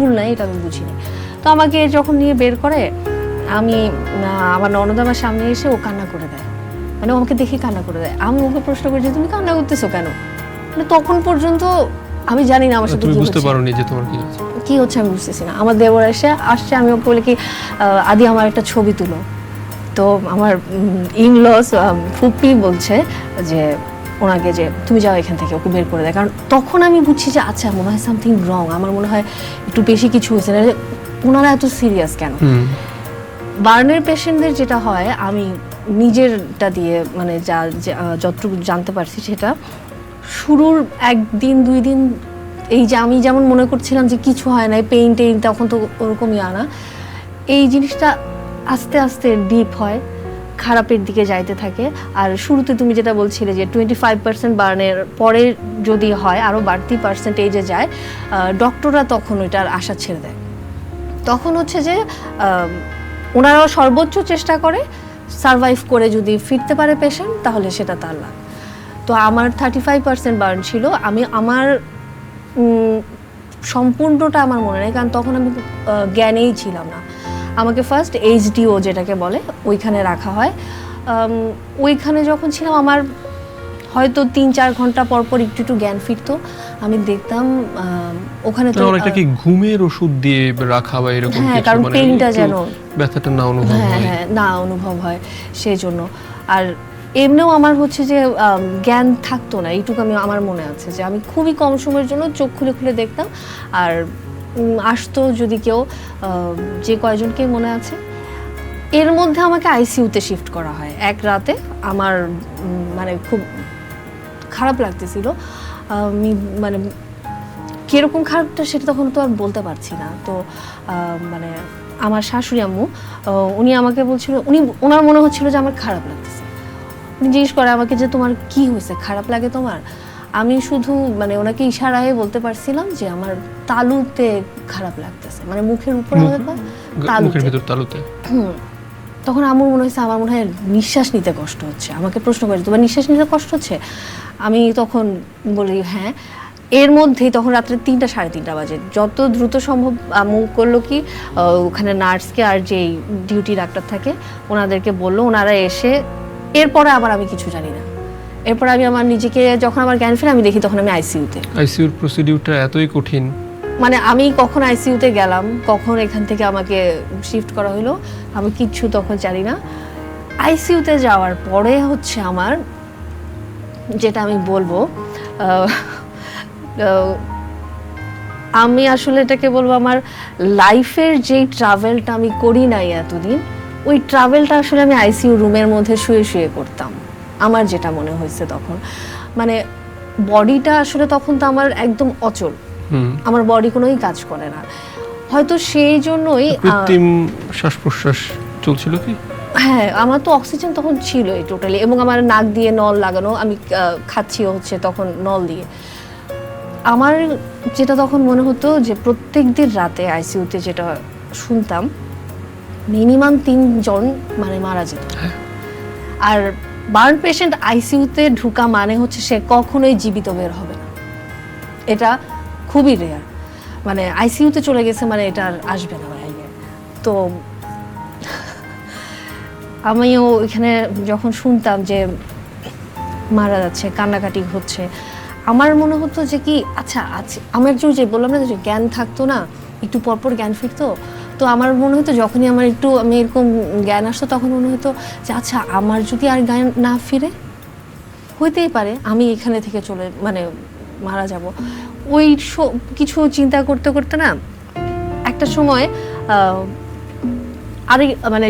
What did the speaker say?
ভুল নাই এটা আমি বুঝিনি। তো আমাকে যখন নিয়ে বের করে আমি আমার ননদ আমার সামনে এসে ও কান্না করে দেয়। মানে আমাকে দেখে কান্না করে দেয়। আমি ওকে প্রশ্ন করি যে তুমি কান্না করতেছো কেন? মানে তখন পর্যন্ত আমি জানি না আমার সাথে কি বুঝতে হচ্ছে। পারোনি যে তোমার কি হচ্ছে। কি হচ্ছে আমি বুঝতেছি না। আমার দেবর এসে আসছে আমি ওকে বলি কি আদি আমার একটা ছবি তুলো। তো আমার ইনলস ফুপি বলছে যে ওনাকে যে তুমি যাও এখান থেকে ওকে বের করে দেয় কারণ তখন আমি বুঝছি যে আচ্ছা মনে হয় সামথিং রং আমার মনে হয় একটু বেশি কিছু হয়েছে। না ওনারা এত সিরিয়াস কেন? বার্নের পেশেন্টদের যেটা হয় আমি নিজেরটা দিয়ে মানে যা যতটুকু জানতে পারছি সেটা শুরুর একদিন দুই দিন এই যে আমি যেমন মনে করছিলাম যে কিছু হয় না পেইন টেইন তখন তো ওরকমই আনা এই জিনিসটা আস্তে আস্তে ডিপ হয়। খারাপের দিকে যাইতে থাকে। আর শুরুতে তুমি যেটা বলছিলে যে টোয়েন্টি ফাইভ পার্সেন্ট বার্নের পরে যদি হয় আরও বাড়তি পার্সেন্টেজে যায় ডক্টররা তখন ওইটার আশা ছেড়ে দেয়। তখন হচ্ছে যে ওনারাও সর্বোচ্চ চেষ্টা করে সারভাইভ করে যদি ফিরতে পারে পেশেন্ট তাহলে সেটা তার লাভ। তো আমার থার্টি ফাইভ পার্সেন্ট বার্ন ছিল। আমি আমার সম্পূর্ণটা আমার মনে নেই। কারণ তখন আমি জ্ঞানেই ছিলাম না। আমাকে ফার্স্ট এইচডিও যেটাকে বলে ওইখানে রাখা হয়। ওইখানে যখন ছিলাম আমার হয়তো তিন চার ঘণ্টা পর পর একটু একটু জ্ঞান ফিরতো। আমি দেখতাম ওখানে তো একটা কি ঘুমের ওষুধ দিয়ে রাখা বা এরকম হ্যাঁ, কারণ মানে pain টা একটু যেন- ব্যথাটা না অনুভব হ্যাঁ হয়। হ্যাঁ না অনুভব হয় সেই জন্য আর এমনিও আমার হচ্ছে যে জ্ঞান থাকতো না এইটুকু আমি আমার মনে আছে যে আমি খুবই কম সময়ের জন্য চোখ খুলে খুলে দেখতাম। আর আসতো যদি কেউ যে কয়জনকে মনে আছে। এর মধ্যে আমাকে আইসিইউতে শিফট করা হয়। এক রাতে আমার মানে খুব খারাপ লাগতেছিল। আমি মানে কীরকম খারাপটা সেটা তখন তো আর বলতে পারছি না। তো মানে আমার শাশুড়ি আম্মু উনি আমাকে বলছিল, উনি ওনার মনে হচ্ছিল যে আমার খারাপ লাগতেছে। উনি জিজ্ঞেস করে আমাকে যে তোমার কি হয়েছে? খারাপ লাগে তোমার? আমি শুধু মানে ওনাকে ইশারায় বলতে পারছিলাম যে আমার তালুতে খারাপ লাগতেছে। মানে মুখের উপরে মুখ- তালুতে। মুখের ভিতর তালুতে? তখন আমার মনে হয়েছে আমার মনে হয় নিঃশ্বাস নিতে কষ্ট হচ্ছে। আমাকে প্রশ্ন করে তোমার নিঃশ্বাস নিতে কষ্ট হচ্ছে? আমি তখন বলি হ্যাঁ। এর মধ্যেই তখন রাত্রে তিনটা সাড়ে তিনটা বাজে। যত দ্রুত সম্ভব আমু করল কি ওখানে নার্সকে আর যেই ডিউটি ডাক্তার থাকে ওনাদেরকে বলল ওনারা এসে এরপরে আবার আমি কিছু জানি না। এরপর আমি আমার নিজেকে যখন আমার জ্ঞান ফেরে আমি দেখি তখন আমি আইসিইউতে আইসিইউর প্রসিডিউরটা এতই কঠিন। মানে আমি কখন আইসিইউতে গেলাম কখন এখান থেকে আমাকে শিফট করা হলো আমি কিচ্ছু তখন জানি না। আইসিইউতে যাওয়ার পরে হচ্ছে আমার যেটা আমি বলব আমি আসলে এটাকে বলব আমার লাইফের যেই ট্রাভেলটা আমি করি নাই এতদিন ওই ট্রাভেলটা আসলে আমি আইসিইউ রুমের মধ্যে শুয়ে শুয়ে করতাম। আমার যেটা মনে হয়েছে তখন। মানে বডিটা আসলে তখন তো আমার একদম অচল। আমার বডি কোনোই কাজ করে না। হয়তো সেই জন্যই কৃত্রিম শ্বাস প্রশ্বাস চলছিল কি? হ্যাঁ আমার তো অক্সিজেন তখন ছিলই টোটালি এবং আমার নাক দিয়ে নল লাগানো আমি খাচ্ছি হচ্ছে তখন নল দিয়ে। আমার যেটা তখন মনে হতো যে প্রত্যেক দিন রাতে আইসিইউতে যেটা শুনতাম মিনিমাম তিনজন মানে মারা যেত। আর বার্ন পেশেন্ট আইসিইউতে ঢুকা মানে হচ্ছে সে কখনোই জীবিত বের হবে না। এটা খুবই রেয়ার মানে আইসিইউতে চলে গেছে মানে এটা আর আসবে না তো আমিও এখানে যখন শুনতাম যে মারা যাচ্ছে, কান্নাকাটি হচ্ছে, আমার মনে হতো যে কি আচ্ছা আচ্ছা আমার যে বললাম না যে জ্ঞান থাকতো না, একটু পরপর জ্ঞান ফিরতো তো আমার মনে হতো যখনই আমার একটু আমি এরকম জ্ঞান আসতো, তখন মনে হতো যে আচ্ছা আমার যদি আর জ্ঞান না ফিরে, হইতেই পারে, আমি এখানে থেকে চলে মানে মারা যাব। ওই কিছু চিন্তা করতে করতে না, একটা সময় আরেক মানে